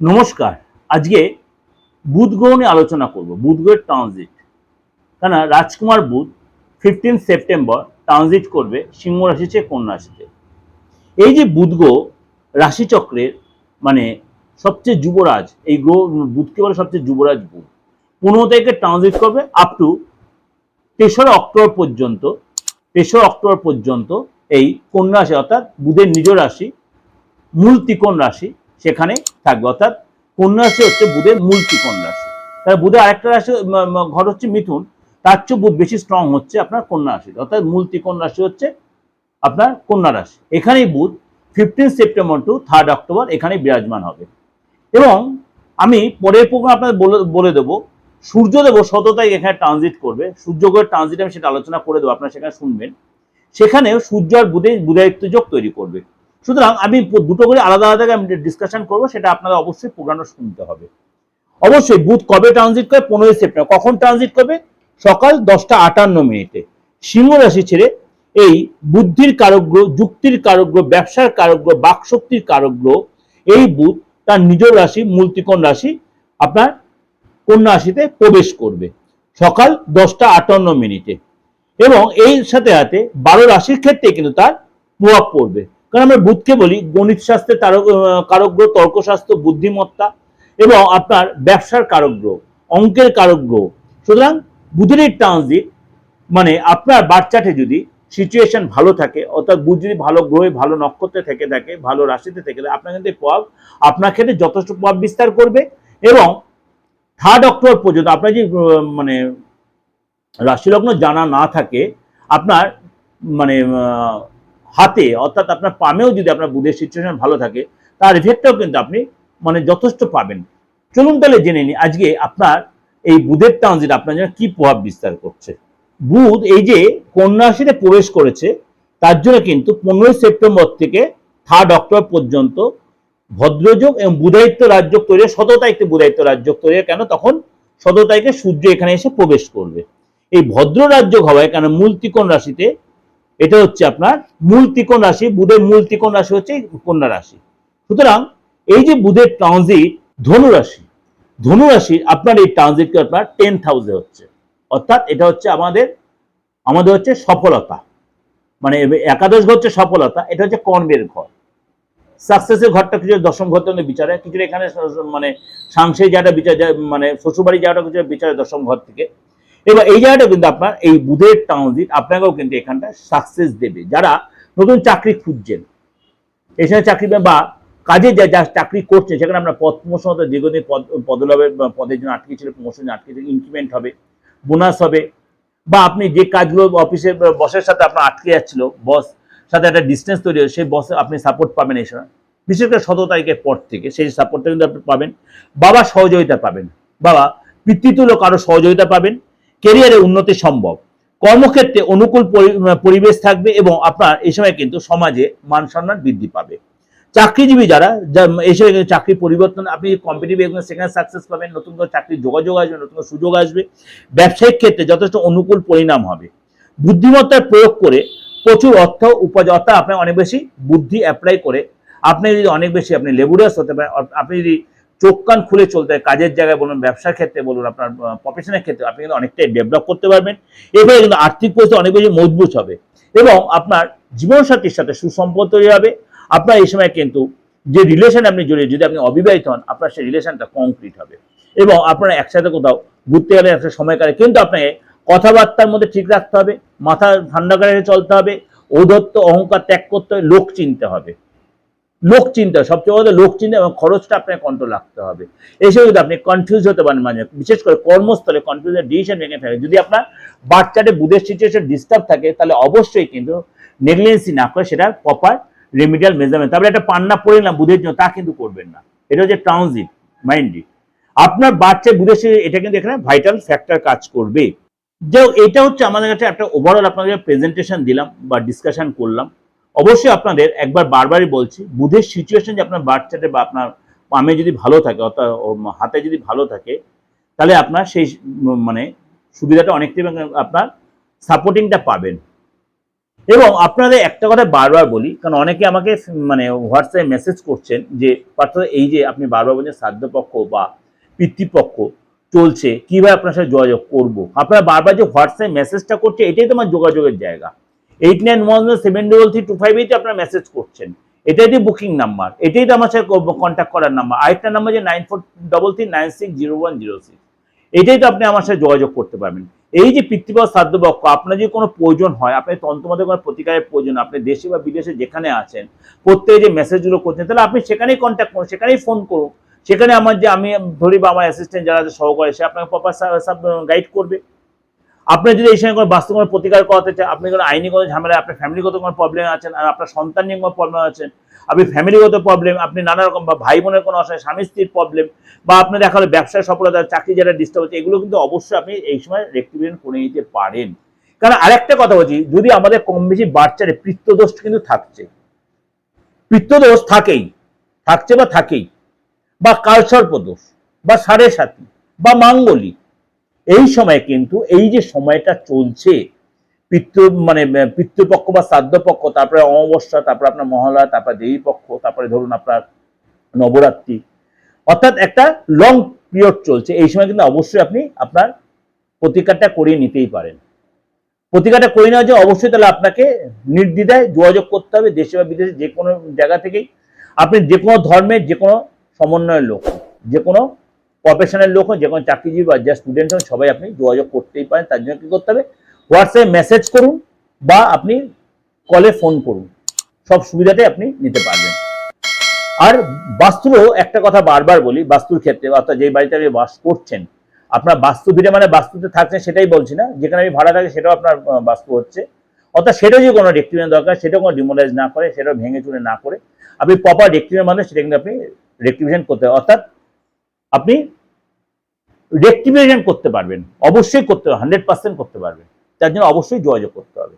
নমস্কার। আজকে বুধ গ্রহ নিয়ে আলোচনা করব বুধ গ্রহের ট্রানজিট কেন রাজকুমার বুধ ফিফটিন সেপ্টেম্বর ট্রানজিট করবে সিংহ রাশি চেয়ে কন্যা রাশিতে এই যে বুধ গ্রহ রাশিচক্রের মানে সবচেয়ে যুবরাজ, এই গ্রহ বুধকে বলে সবচেয়ে যুবরাজ বুধ, পনেরো তারিখে ট্রানজিট করবে আপ টু তেসরা অক্টোবর পর্যন্ত, তেসরা অক্টোবর পর্যন্ত এই কন্যা রাশি অর্থাৎ বুধের নিজ রাশি, মূল ত্রিকোণ রাশি সেখানে থাকবে। অর্থাৎ কন্যা রাশি হচ্ছে বুধের মূল ত্রিকোণ রাশি তাহলে বুধের আরেকটা রাশি ঘর হচ্ছে মিথুন। তার চেয়ে বুধ বেশি স্ট্রং হচ্ছে আপনার কন্যা রাশি অর্থাৎ মূল ত্রিকোণ রাশি হচ্ছে আপনার কন্যা রাশি এখানেই বুধ fifteen September to third October এখানে বিরাজমান হবে। এবং আমি পরের প্রোগ্রাম আপনাদের বলে দেবো সূর্যদেব শততাই এখানে ট্রানজিট করবে। সূর্যগ্রহের ট্রানজিট আমি সেটা আলোচনা করে দেবো, আপনারা সেখানে শুনবেন। সেখানেও সূর্য আর বুধে বুধায়িত্ব যোগ তৈরি করবে। সুতরাং আমি দুটো করে আলাদা আলাদা আমি ডিসকাশন করব, সেটা আপনারা অবশ্যই প্রোগ্রামটা শুনতে হবে। অবশ্যই বুধ কবে ট্রানজিট করে? পনেরোই সেপ্টেম্বর কখন ট্রানজিট করবে? সকাল দশটা আটান্ন মিনিটে। সিংহ রাশি ছেড়ে এই বুদ্ধির কারগ্রহ যুক্তির কারগ্রহ ব্যবসার কারগ্রহ বাকশক্তির কারগ্রহ এই বুধ তার নিজ রাশি মূলত্রিকোণ রাশি, আপনার কন্যা রাশিতে প্রবেশ করবে। সকাল দশটা আটান্ন মিনিটে। এবং এই সাথে সাথে বারো রাশির ক্ষেত্রে কিন্তু তার প্রভাব পড়বে। কারণ আমরা বুধকে বলি, গণিত শাস্ত্রে কারকগ্রহ তর্কশাস্ত্র, বুদ্ধিমত্তা এবং আপনার ব্যবসার কারকগ্রহ অঙ্কের কারকগ্রহ সুতরাং বুধের এই ট্রানজিট মানে আপনার বাচ্চাটে যদি সিচুয়েশন ভালো থাকে, অর্থাৎ বুধ যদি ভালো গ্রহে, ভালো নক্ষত্রে থেকে থাকে, ভালো রাশিতে থেকে থাকে, আপনার কিন্তু প্রভাব আপনার ক্ষেত্রে যথেষ্ট প্রভাব বিস্তার করবে এবং থার্ড অক্টোবর পর্যন্ত আপনার যে মানে রাশিলগ্ন জানা না থাকে, আপনার মানে হাতে, অর্থাৎ আপনার পামেও যদি আপনার বুধের সিচুয়েশন ভালো থাকে, তার এফেক্টটাও কিন্তু আপনি মানে যথেষ্ট পাবেন। চলুন তাহলে জেনে নিই, আজকে আপনার এই বুধের ট্রানজিট আপনার জন্য কি প্রভাব বিস্তার করছে? বুধ এই যে কন্যা রাশিতে প্রবেশ করেছে, তার জন্য কিন্তু পনেরোই সেপ্টেম্বর থেকে থার্ড অক্টোবর পর্যন্ত ভদ্রযোগ এবং বুধায়িত্ব রাজ্য তৈরি শত তারিখে বুধায়িত্ব রাজ্য তৈরি কেন? তখন শত তারিখে সূর্য এখানে এসে প্রবেশ করবে। এই ভদ্র রাজ্য হওয়ায় কেন মূল ত্রিকোণ রাশিতে এটা হচ্ছে আপনার মূল ত্রিকোণ রাশি, বুধের মূল ত্রিকোণ রাশি হচ্ছে কন্যা রাশি। সুতরাং এই যে বুধের ট্রানজিট ধনু রাশি আপনার এই ট্রানজিট আপনার টেন হাউসে হচ্ছে। অর্থাৎ এটা হচ্ছে আমাদের আমাদের হচ্ছে সফলতা। মানে একাদশ ঘর হচ্ছে সফলতা, এটা হচ্ছে কর্মের ঘর। সাকসেসের ঘরটা কিছু দশম ঘর থেকে বিচারে কিছু এখানে মানে সাংসারিক জায়গাটা বিচার মানে শ্বশুরবাড়ি জায়গাটা কিছু বিচারে দশম ঘর থেকে। এবার এই জায়গাটা কিন্তু আপনার এই বুধের ট্রানজিট আপনাকেও কিন্তু এখানটা সাকসেস দেবে। যারা নতুন চাকরি খুঁজছেন এখানে চাকরি বা কাজে যা যা চাকরি করছে সেখানে আপনার পদ প্রমোশন হতে দীর্ঘদিন পদ পদলাভের পদের জন্য আটকে ছিল প্রমোশন আটকে ছিল ইনক্রিমেন্ট হবে বোনাস হবে, বা আপনি যে কাজগুলো অফিসের বসের সাথে আপনার আটকে যাচ্ছিল বস সাথে একটা ডিস্টেন্স তৈরি হয় সেই বসে আপনি সাপোর্ট পাবেন এই সময় বিশেষ করে সতেরো তারিখের পর থেকে সেই সাপোর্টটা কিন্তু আপনি পাবেন। বাবা সহযোগিতা পাবেন। বাবা পিতৃতুল্য কারও সহযোগিতা পাবেন। কেরিয়ারে উন্নতি সম্ভব। কর্মক্ষেত্রে অনুকূল পরিবেশ থাকবে এবং আপনার এই সময় কিন্তু সমাজে মান সম্মান বৃদ্ধি পাবে। চাকরিজীবী যারা এই সময় কিন্তু চাকরি পরিবর্তন, আপনি কম্পিটিভ এক্সাম সেখানে সাকসেস পাবেন, নতুন করে চাকরির যোগাযোগ আসবে, নতুন সুযোগ আসবে, ব্যবসায়িক ক্ষেত্রে যথেষ্ট অনুকূল পরিণাম হবে। বুদ্ধিমত্তার প্রয়োগ করে প্রচুর অর্থ উপার্জন, অর্থাৎ আপনি অনেক বেশি বুদ্ধি অ্যাপ্লাই করে, আপনি যদি অনেক বেশি আপনি লেবুরাস হতে পারেন আপনি যদি চোখ কান খুলে চলতে হয়, কাজের জায়গায় বলুন ব্যবসার ক্ষেত্রে বলুন আপনার প্রফেশনের ক্ষেত্রে আপনি কিন্তু অনেকটাই ডেভেলপ করতে পারবেন। এবারে কিন্তু আর্থিক পরিস্থিতি অনেক বেশি মজবুত হবে এবং আপনার জীবনসাথীর সাথে সুসম্পর্ক তৈরি হবে। আপনার এই সময় কিন্তু যে রিলেশন আপনি জড়িয়ে যদি আপনি অবিবাহিত হন আপনার সেই রিলেশনটা কংক্রিট হবে এবং আপনারা একসাথে কোথাও ঘুরতে গেলে একটা সময় কাটে কিন্তু আপনাকে কথাবার্তার মধ্যে ঠিক রাখতে হবে মাথা ঠান্ডা করে চলতে হবে ঔদত্ত অহংকার ত্যাগ করতে হবে লোক চিনতে হবে। লোক চিন্তা সবচেয়ে বড় লোক চিন্তা এবং খরচটা আপনাকে কন্ট্রোল রাখতে হবে। এসব যদি আপনি কনফিউজ হতে পারেন মাঝে বিশেষ করে কর্মস্থলে কনফিউজের ডিসিশন ভেঙে থাকে। যদি আপনার বাচ্চাটে বুধের সিচুয়েশন ডিস্টার্ব থাকে, তাহলে অবশ্যই কিন্তু নেগলিজেন্সি না করে সেটা প্রপার রেমিডিয়াল মেজারমেন্ট তারপরে একটা পান্না পড়ে নিলাম বুধের জন্য, তা কিন্তু করবেন না। এটা হচ্ছে ট্রানজিট মাইন্ডলি আপনার বাচ্চা বুধের সাথে, এটা কিন্তু এখানে ভাইটাল ফ্যাক্টর কাজ করবে। যে এটা হচ্ছে আমাদের কাছে একটা ওভারঅল আপনাদের প্রেজেন্টেশন দিলাম বা ডিসকাশন করলাম। অবশ্যই আপনাদের একবার বারবারই বলছি, বুধের সিচুয়েশন যে আপনার বাচ্চাতে বা আপনার পামে যদি ভালো থাকে, অর্থাৎ হাতে যদি ভালো থাকে, তাহলে আপনার সেই মানে সুবিধাটা অনেকটাই আপনার সাপোর্টিংটা পাবেন। এবং আপনাদের একটা কথা বারবার বলি, কারণ অনেকে আমাকে মানে হোয়াটসঅ্যাপে মেসেজ করছেন যে পার্থ এই যে আপনি বারবার বলছেন শ্রাদ্ধপক্ষ বা পিতৃপক্ষ চলছে, কীভাবে আপনার সাথে যোগাযোগ করব? আপনারা বারবার যে হোয়াটসঅ্যাপে মেসেজটা করছে, এটাই তো আমার যোগাযোগের জায়গা। Eight nine one seven double three two five এইটে আপনারা মেসেজ করছেন। এটাই তো বুকিং নাম্বার এটাই তো আমার সাথে কন্ট্যাক্ট করার নাম্বার আরেকটা নাম্বার যে nine four double three nine six zero one zero six এটাই তো আপনি আমার সাথে যোগাযোগ করতে পারবেন। এই যে পিতৃপদ শ্রাদ্ধপক্ষ আপনার যদি কোনো প্রয়োজন হয়, আপনি তন্ত্রমতে কোনো প্রতিকারের প্রয়োজন আপনি দেশে বা বিদেশে যেখানে আছেন, প্রত্যেকে যে মেসেজগুলো করছেন, তাহলে আপনি সেখানেই কন্ট্যাক্ট করুন, সেখানেই ফোন করুন। সেখানে আমার যে আমি ধরি বা আমার অ্যাসিস্ট্যান্ট যারা আছে, সহকারী, সে আপনাকে প্রপার গাইড করবে। আপনি যদি এই সময় কোনো বাস্তব কোনো প্রতিকার করাতে চান, আপনি কোনো আইনি কোনো ঝামেলা আপনার ফ্যামিলিগত কোনো প্রবলেম আছেন, আর আপনার সন্তান নিয়ে কোনো প্রবলেম আছেন, আপনি ফ্যামিলিগত প্রবলেম আপনি নানা রকম বা ভাই বোনের কোনো অসহায় স্বামী স্ত্রীর প্রবলেম বা আপনি দেখা হলো ব্যবসায় সফলতা চাকরি যারা ডিস্টার্ব হচ্ছে, এগুলো কিন্তু অবশ্যই আপনি এই সময় রেক্টিভেশন করে নিতে পারেন। কারণ আরেকটা কথা বলছি, যদি আমাদের কম বেশি বাচ্চারে পিত্তদোষ কিন্তু থাকছে, পিত্তদোষ থাকেই, থাকছে বা থাকেই, বা কালসর্প দোষ বা সাড়ে সাথী, বা মাঙ্গলিক এই সময় কিন্তু এই যে সময়টা চলছে, পিতৃ মানে পিতৃপক্ষ বা শ্রাদ্ধপক্ষ, তারপরে অমাবস্যা, তারপরে আপনার মহালয়া, তারপরে দেবী পক্ষ তারপরে ধরুন আপনার নবরাত্রি, অর্থাৎ একটা লং পিরিয়ড চলছে। এই সময় কিন্তু অবশ্যই আপনি আপনার প্রতিকারটা করিয়ে নিতেই পারেন। প্রতিকারটা করে নেওয়া জন্য অবশ্যই তাহলে আপনাকে নির্দ্বিধায় যোগাযোগ করতে হবে দেশে বা বিদেশে, যে কোনো জায়গা থেকেই। আপনি যে কোনো ধর্মের যে কোনো সমন্বয়ের লোক, যে কোনো প্রফেশনের লোক হন, যে কোনো চাকরিজীবী বা যা স্টুডেন্ট হন, সবাই আপনি যোগাযোগ করতেই পারেন, তার জন্য কি করতে হবে? হোয়াটসঅ্যাপে মেসেজ করুন বা আপনি কলে ফোন করুন। সব সুবিধাটাই আপনি নিতে পারবেন। আর বাস্তুরও একটা কথা বারবার বলি, বাস্তুর ক্ষেত্রে, অর্থাৎ যে বাড়িতে আপনি বাস করছেন, আপনার বাস্তু ভিড়ে মানে বাস্তুতে থাকছেন সেটাই বলছি না, যেখানে আমি ভাড়া থাকি সেটাও আপনার বাস্তু হচ্ছে। অর্থাৎ সেটাও যে কোনো রেক্টিভেশন দরকার, সেটাও কোনো ডিমোলাইজ না করে, সেটাও ভেঙে চুরে না করে, আপনি প্রপার রেক্টিভেশন মানে সেটা কিন্তু আপনি রেক্টিভেশন করতে অর্থাৎ আপনি রেক্টিভেশন করতে পারবেন। অবশ্যই করতে হবে হান্ড্রেড পার্সেন্ট করতে পারবেন। তার জন্য অবশ্যই যোগাযোগ করতে হবে।